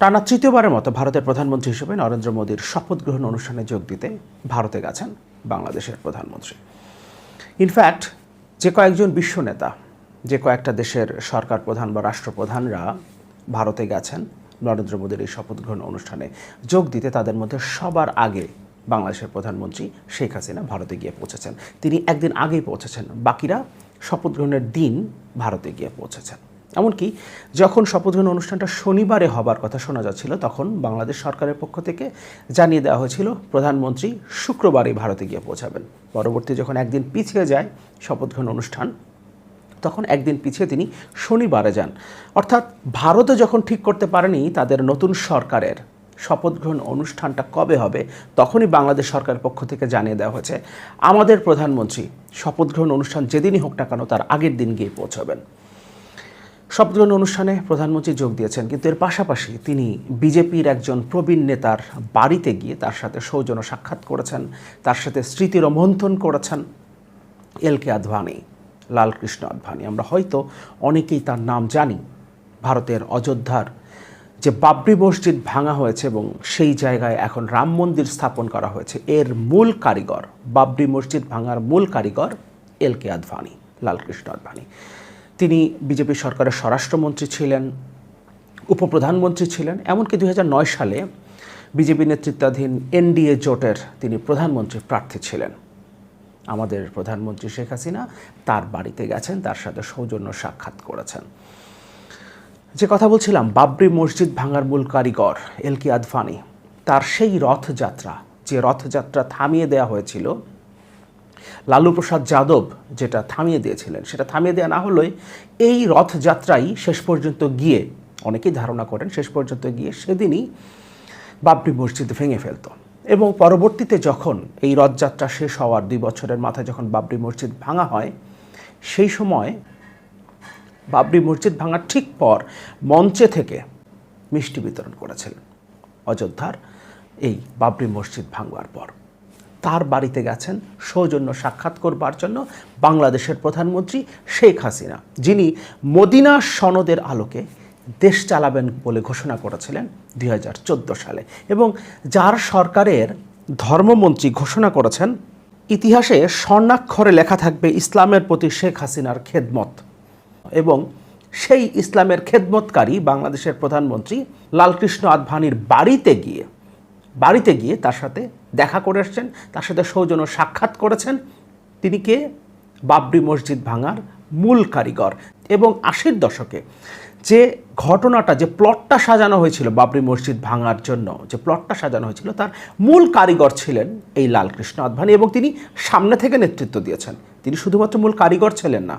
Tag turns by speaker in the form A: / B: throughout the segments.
A: টানা তৃতীয়বারের মতো ভারতের প্রধানমন্ত্রী হিসেবে নরেন্দ্র মোদীর শপথ গ্রহণ অনুষ্ঠানে যোগ দিতে ভারতে গেছেন বাংলাদেশের প্রধানমন্ত্রী। ইনফ্যাক্ট যে কয়েকজন বিশ্ব নেতা, যে কয়েকটা দেশের সরকার প্রধান বা রাষ্ট্রপ্রধানরা ভারতে গেছেন নরেন্দ্র মোদীর এই শপথ গ্রহণ অনুষ্ঠানে যোগ দিতে, তাদের মধ্যে সবার আগে বাংলাদেশের প্রধানমন্ত্রী শেখ হাসিনা ভারতে গিয়ে পৌঁছেছেন। তিনি একদিন আগেই পৌঁছেছেন। বাকিরা শপথ গ্রহণের দিন ভারতে গিয়ে পৌঁছেছেন। এমনকি যখন শপথ গ্রহণ অনুষ্ঠানটা শনিবারে হবার কথা শোনা যাচ্ছিল, তখন বাংলাদেশ সরকারের পক্ষ থেকে জানিয়ে দেওয়া হয়েছিল, প্রধানমন্ত্রী শুক্রবারে ভারতে গিয়ে পৌঁছাবেন। পরবর্তী যখন একদিন পিছিয়ে যায় শপথ গ্রহণ অনুষ্ঠান, তখন একদিন পিছিয়ে তিনি শনিবারে যান। অর্থাৎ ভারতে যখন ঠিক করতে পারেনি তাদের নতুন সরকারের শপথ গ্রহণ অনুষ্ঠানটা কবে হবে, তখনই বাংলাদেশ সরকারের পক্ষ থেকে জানিয়ে দেওয়া হয়েছে। আমাদের প্রধানমন্ত্রী শপথ গ্রহণ অনুষ্ঠান যেদিনই হোক না কেন তার আগের দিন গিয়ে পৌঁছাবেন। শপথ গ্রহণ অনুষ্ঠানে প্রধানমন্ত্রী যোগ দিয়েছেন, কিন্তু এর পাশাপাশি তিনি বিজেপির একজন প্রবীণ নেতার বাড়িতে গিয়ে তার সাথে সৌজন্য সাক্ষাৎ করেছেন, তার সাথে স্মৃতির মন্থন করেছেন এল কে আদভানি, লালকৃষ্ণ আদভানি। আমরা হয়তো অনেকেই তার নাম জানি, ভারতের অযোধ্যার যে বাবরি মসজিদ ভাঙা হয়েছে এবং সেই জায়গায় এখন রাম মন্দির স্থাপন করা হয়েছে, এর মূল কারিগর, বাবরি মসজিদ ভাঙার মূল কারিগর এল কে আদভানি, লালকৃষ্ণ আদভানি। তিনি বিজেপি সরকারের স্বরাষ্ট্রমন্ত্রী ছিলেন, উপপ্রধানমন্ত্রী ছিলেন, এমনকি দুই হাজার নয় সালে বিজেপি নেতৃত্বাধীন এনডিএ জোটের তিনি প্রধানমন্ত্রী প্রার্থী ছিলেন। আমাদের প্রধানমন্ত্রী শেখ হাসিনা তার বাড়িতে গেছেন, তার সাথে সৌজন্য সাক্ষাৎ করেছেন। যে কথা বলছিলাম, বাবরি মসজিদ ভাঙার মূল কারিগর এল কি আদফানি তার সেই রথযাত্রা, যে রথযাত্রা থামিয়ে দেওয়া হয়েছিল লালু প্রসাদ যাদব যেটা থামিয়ে দিয়েছিলেন। সেটা থামিয়ে দেওয়া না হলেই এই রথযাত্রাই শেষ পর্যন্ত গিয়ে, অনেকেই ধারণা করেন শেষ পর্যন্ত গিয়ে সেদিনই বাবরি মসজিদ ভেঙে ফেলতো। এবং পরবর্তীতে যখন এই রথযাত্রা শেষ হওয়ার দুই বছরের মাথায় যখন বাবরি মসজিদ ভাঙা হয়, সেই সময় বাবরি মসজিদ ভাঙার ঠিক পর মঞ্চে থেকে মিষ্টি বিতরণ করেছিলেন অযোধ্যার এই বাবরি মসজিদ ভাঙবার পর। তার বাড়িতে গেছেন। সৌজন্য সাক্ষাৎ করবার জন্য বাংলাদেশের প্রধানমন্ত্রী শেখ হাসিনা, যিনি মদিনা সনদের আলোকে দেশ চালাবেন বলে ঘোষণা করেছিলেন দুই হাজার চোদ্দ সালে এবং যার সরকারের ধর্মমন্ত্রী ঘোষণা করেছেন, ইতিহাসে স্বর্ণাক্ষরে লেখা থাকবে ইসলামের প্রতি শেখ হাসিনার খেদমত। এবং সেই ইসলামের খেদমতকারী বাংলাদেশের প্রধানমন্ত্রী লালকৃষ্ণ আদভানির বাড়িতে গিয়ে বাড়িতে গিয়ে তার সাথে দেখা করে এসছেন, তার সাথে সৌজন্য সাক্ষাৎ করেছেন। তিনি কে? বাবরি মসজিদ ভাঙার মূল কারিগর। এবং আশির দশকে যে ঘটনাটা, যে প্লটটা সাজানো হয়েছিল বাবরি মসজিদ ভাঙার জন্য, যে প্লটটা সাজানো হয়েছিল, তার মূল কারিগর ছিলেন এই লালকৃষ্ণ আদভানি এবং তিনি সামনে থেকে নেতৃত্ব দিয়েছেন। তিনি শুধুমাত্র মূল কারিগর ছিলেন না,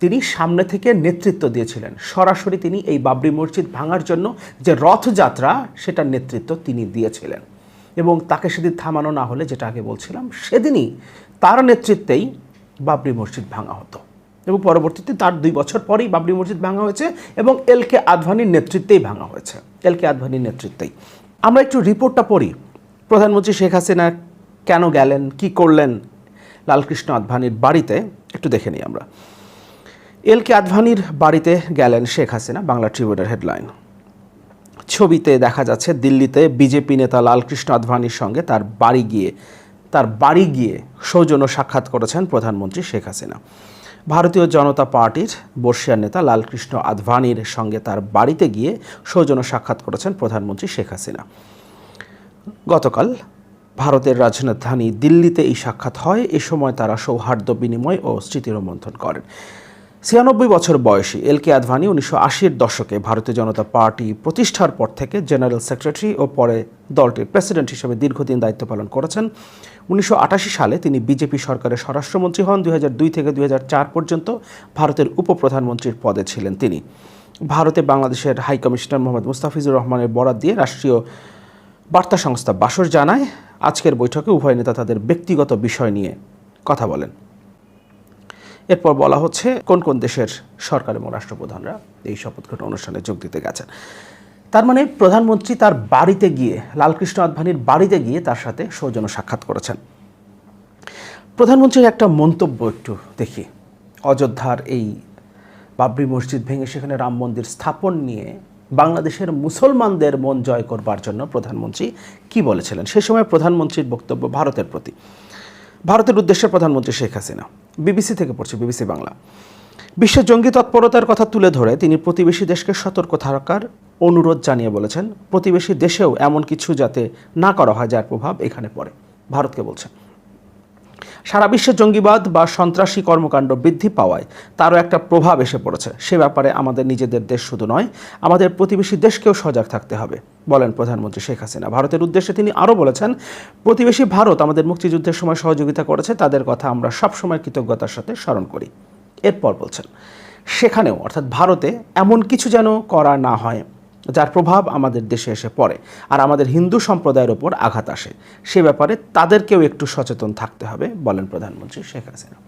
A: তিনি সামনে থেকে নেতৃত্ব দিয়েছিলেন। সরাসরি তিনি এই বাবরি মসজিদ ভাঙার জন্য যে রথযাত্রা, সেটার নেতৃত্ব তিনি দিয়েছিলেন। এবং তাকে সেদিন থামানো না হলে, যেটা আগে বলছিলাম, সেদিনই তার নেতৃত্বেই বাবরি মসজিদ ভাঙা হতো। এবং পরবর্তীতে তার দুই বছর পরেই বাবরি মসজিদ ভাঙা হয়েছে এবং এল কে আদভানির নেতৃত্বেই ভাঙা হয়েছে। এল কে আদভানির নেতৃত্বেই। আমরা একটু রিপোর্টটা পড়ি। প্রধানমন্ত্রী শেখ হাসিনা কেন গেলেন, কি করলেন লালকৃষ্ণ আদভানির বাড়িতে? একটু দেখে নিই আমরা। এল কে আদভানির বাড়িতে গেলেন শেখ হাসিনা, বাংলা ট্রিবিউনের হেডলাইন। ছবিতে দেখা যাচ্ছে দিল্লিতে বিজেপি নেতা লালকৃষ্ণ আদভানির সঙ্গে তার বাড়ি গিয়ে, তার বাড়ি গিয়ে সৌজন্য সাক্ষাৎ করেছেন প্রধানমন্ত্রী শেখ হাসিনা। ভারতীয় জনতা পার্টির বর্ষিয়ার নেতা লালকৃষ্ণ আদভানির সঙ্গে তার বাড়িতে গিয়ে সৌজন্য সাক্ষাৎ করেছেন প্রধানমন্ত্রী শেখ হাসিনা। গতকাল ভারতের রাজধানী দিল্লিতে এই সাক্ষাৎ হয়। এ সময় তারা সৌহার্দ্য বিনিময় ও স্মৃতিরোমন্থন করেন। ছিয়ানব্বই বছর বয়সী এল কে আদভানি উনিশশো আশির দশকে ভারতীয় জনতা পার্টি প্রতিষ্ঠার পর থেকে জেনারেল সেক্রেটারি ও পরে দলটির প্রেসিডেন্ট হিসেবে দীর্ঘদিন দায়িত্ব পালন করেছেন। উনিশশো আটাশি সালে তিনি বিজেপি সরকারের স্বরাষ্ট্রমন্ত্রী হন। দুই হাজার দুই থেকে দুই হাজার চার পর্যন্ত ভারতের উপপ্রধানমন্ত্রীর পদে ছিলেন তিনি। ভারতে বাংলাদেশের হাইকমিশনার মোহাম্মদ মুস্তাফিজুর রহমানের বরাদ দিয়ে রাষ্ট্রীয় বার্তা সংস্থা বাসর জানায়, আজকের বৈঠকে উভয় নেতা তাদের ব্যক্তিগত বিষয় নিয়ে কথা বলেন। এরপর বলা হচ্ছে, কোন কোন দেশের সরকার এবং রাষ্ট্রপ্রধানরা এই শপথ গ্রহণ অনুষ্ঠানে যোগ দিতে গেছেন। তার মানে প্রধানমন্ত্রী তার বাড়িতে গিয়ে, লালকৃষ্ণ আদভানির বাড়িতে গিয়ে তার সাথে সৌজন্য সাক্ষাৎ করেছেন। প্রধানমন্ত্রীর একটা মন্তব্য একটু দেখি। অযোধ্যার এই বাবরি মসজিদ ভেঙে সেখানে রাম মন্দির স্থাপন নিয়ে বাংলাদেশের মুসলমানদের মন জয় করবার জন্য প্রধানমন্ত্রী কি বলেছিলেন? সে সময় প্রধানমন্ত্রীর বক্তব্য ভারতের প্রতি। ভারতের উদ্দেশ্যে প্রধানমন্ত্রী শেখ হাসিনা। বিবিসি থেকে পড়ছে, বিবিসি বাংলা। বিশ্বের জঙ্গি তৎপরতার কথা তুলে ধরে তিনি প্রতিবেশী দেশকে সতর্ক থাকার অনুরোধ জানিয়ে বলেছেন, প্রতিবেশী দেশেও এমন কিছু যাতে না করা হয় যার প্রভাব এখানে পড়ে। ভারতকে বলছেন। সারা বিশ্বে জঙ্গিবাদ বা সন্ত্রাসী কর্মকাণ্ড বৃদ্ধি পাওয়ায় তারও একটা প্রভাব এসে পড়েছে। সে ব্যাপারে আমাদের নিজেদের দেশ শুধু নয়, আমাদের প্রতিবেশী দেশকেও সজাগ থাকতে হবে, বলেন প্রধানমন্ত্রী শেখ হাসিনা। ভারতের উদ্দেশ্যে তিনি আরও বলেছেন, প্রতিবেশী ভারত আমাদের মুক্তিযুদ্ধের সময় সহযোগিতা করেছে, তাদের কথা আমরা সবসময় কৃতজ্ঞতার সাথে স্মরণ করি। এরপর বলছেন, সেখানেও অর্থাৎ ভারতে এমন কিছু যেন করা না হয়। যার প্রভাব আমাদের দেশে এসে পড়ে আর আমাদের হিন্দু সম্প্রদায়ের ওপর আঘাত আসে। সে ব্যাপারে তাদেরকেও একটু সচেতন থাকতে হবে, বলেন প্রধানমন্ত্রী শেখ হাসিনা।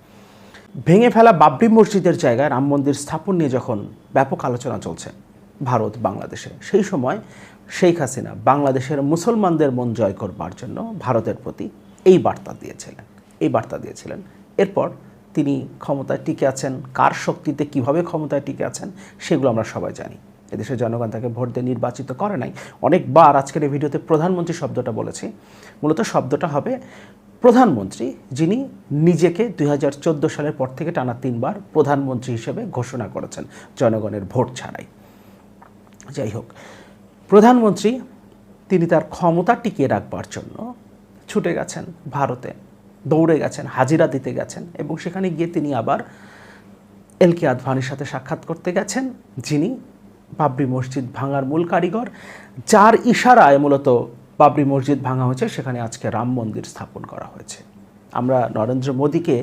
A: ভেঙে ফেলা বাবরি মসজিদের জায়গায় রাম মন্দির স্থাপন নিয়ে যখন ব্যাপক আলোচনা চলছে ভারত, বাংলাদেশে, সেই সময় শেখ হাসিনা বাংলাদেশের মুসলমানদের মন জয় করবার জন্য ভারতের প্রতি এই বার্তা দিয়েছিলেন, এই বার্তা দিয়েছিলেন। এরপর তিনি ক্ষমতায় টিকে আছেন, কার শক্তিতে কীভাবে ক্ষমতায় টিকে আছেন, সেগুলো আমরা সবাই জানি। এদেশের জনগণ তাকে ভোট দিয়ে নির্বাচিত করে নাই। অনেকবার আজকের এই ভিডিওতে প্রধানমন্ত্রী শব্দটা বলেছি। মূলত শব্দটা হবে প্রধানমন্ত্রী, যিনি নিজেকে দুই হাজার চোদ্দ সালের পর থেকে টানা তিনবার প্রধানমন্ত্রী হিসেবে ঘোষণা করেছেন জনগণের ভোট ছাড়াই। যাই হোক, প্রধানমন্ত্রী, তিনি তার ক্ষমতা টিকিয়ে রাখবার জন্য ছুটে গেছেন ভারতে, দৌড়ে গেছেন, হাজিরা দিতে গেছেন এবং সেখানে গিয়ে তিনি আবার এল কে আদভানির সাথে সাক্ষাৎ করতে গেছেন, যিনি বাবরি মসজিদ ভাঙার মূল কারিগর, যার ইশারায় মূলত বাবরি মসজিদ ভাঙা হয়েছে, সেখানে আজকে রাম মন্দির স্থাপন করা হয়েছে। আমরা নরেন্দ্র মোদীকে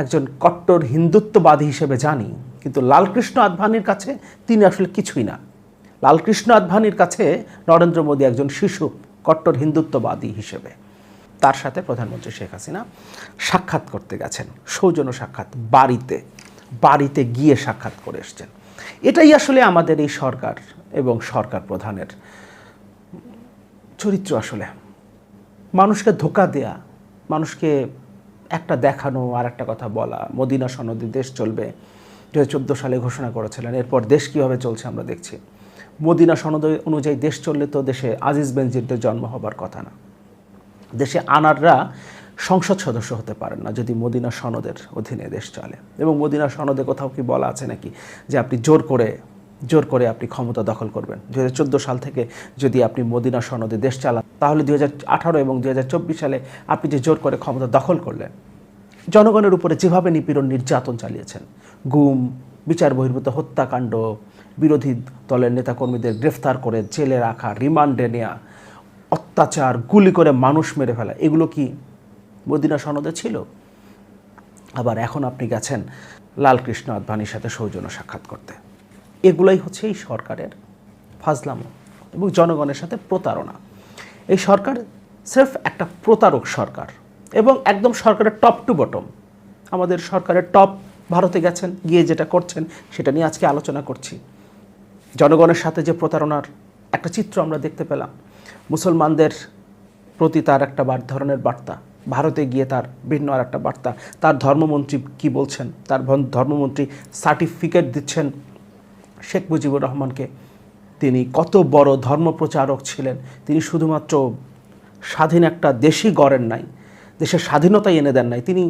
A: একজন কট্টর হিন্দুত্ববাদী হিসেবে জানি, কিন্তু লালকৃষ্ণ আদভানির কাছে তিনি আসলে কিছুই না। লালকৃষ্ণ আদভানির কাছে নরেন্দ্র মোদী একজন শিশু, কট্টর হিন্দুত্ববাদী হিসেবে। তার সাথে প্রধানমন্ত্রী শেখ হাসিনা সাক্ষাৎ করতে গেছেন, সৌজন্য সাক্ষাৎ, বাড়িতে বাড়িতে গিয়ে সাক্ষাৎ করে এসছেন। এটাই আসলে আমাদের এই সরকার এবং সরকার প্রধানের চরিত্র আসলে। মানুষকে ধোকা দেয়া, মানুষকে একটা দেখানো, আর একটা কথা বলা। মদিনা সনদে দেশ চলবে। দু হাজার চোদ্দ সালে ঘোষণা করেছিলেন, এরপর দেশ কীভাবে চলছে আমরা দেখছি। মদিনা সনদ অনুযায়ী দেশ চললে তো দেশে আজিজ বেনজিরদের জন্ম হবার কথা না। দেশে আনাররা সংসদ সদস্য হতে পারেন না যদি মদিনা সনদের অধীনে দেশ চলে। এবং মদিনা সনদে কোথাও কি বলা আছে নাকি যে আপনি জোর করে জোর করে আপনি ক্ষমতা দখল করবেন? দুই হাজার চোদ্দ সাল থেকে যদি আপনি মদিনা সনদে দেশ চালান, তাহলে দুই হাজার আঠারো এবং দুই হাজার চব্বিশ সালে আপনি যে জোর করে ক্ষমতা দখল করলেন, জনগণের উপরে যেভাবে নিপীড়ন নির্যাতন চালিয়েছেন, গুম, বিচার বহির্ভূত হত্যাকাণ্ড, বিরোধী দলের নেতাকর্মীদের গ্রেফতার করে জেলে রাখা, রিমান্ডে নেওয়া অত্যাচার, গুলি করে মানুষ মেরে ফেলা, এগুলো কি মদিনা সনদে ছিল। আবার এখন আপনি গেছেন লালকৃষ্ণ আদবানির সাথে সৌজন্য সাক্ষাৎ করতে। এগুলাই হচ্ছে এই সরকারের ফাজলামো এবং জনগণের সাথে প্রতারণা। এই সরকার স্রেফ একটা প্রতারক সরকার এবং একদম সরকারের টপ টু বটম আমাদের সরকারের টপ ভারতে গেছেন, গিয়ে যেটা করছেন সেটা নিয়ে আজকে আলোচনা করছি। জনগণের সাথে যে প্রতারণার একটা চিত্র আমরা দেখতে পেলাম। মুসলমানদের প্রতি তার একটা বার ধরনের বার্তা। ভারতে গিয়ে তার ভিন্ন আর একটা বার্তা। তার ধর্মমন্ত্রী কি বলছেন? তার ধর্মমন্ত্রী সার্টিফিকেট দিচ্ছেন শেখ মুজিবুর রহমানকে। তিনি কত বড় ধর্মপ্রচারক ছিলেন। তিনি শুধুমাত্র স্বাধীন একটা দেশই গড়েন নাই, দেশের স্বাধীনতাই এনে দেন নাই। তিনি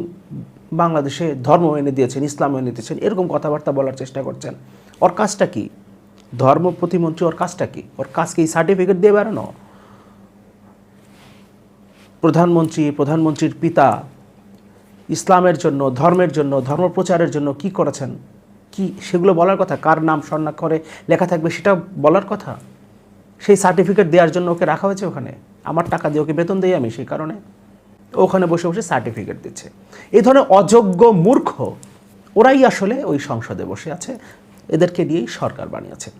A: বাংলাদেশে ধর্ম এনে দিয়েছেন, ইসলাম এনে দিয়েছেন, এরকম কথাবার্তা বলার চেষ্টা করছেন। ওর কাজটা কি? ধর্ম প্রতিমন্ত্রী ওর কাজটা কি? ওর কাজ কি সার্টিফিকেট দিয়ে বেড়ানো? প্রধানমন্ত্রী, প্রধানমন্ত্রীর পিতা, ইসলামের জন্য, ধর্মের জন্য ধর্ম প্রচারের জন্য কি করেছেন? কি, সেগুলো বলার কথা? কার নাম স্বর্ণাক্ষরে লেখা থাকবে সেটা বলার কথা? সেই সার্টিফিকেট দেওয়ার জন্য ওকে রাখা হয়েছে ওখানে? আমার টাকা দিয়ে ওকে বেতন দিই আমি সেই কারণে? ওখানে বসে বসে সার্টিফিকেট দিচ্ছে। এই ধরনের অযোগ্য মূর্খ, ওরাই আসলে ওই সংসদে বসে আছে। এদেরকে দিয়েই সরকার বানিয়েছে।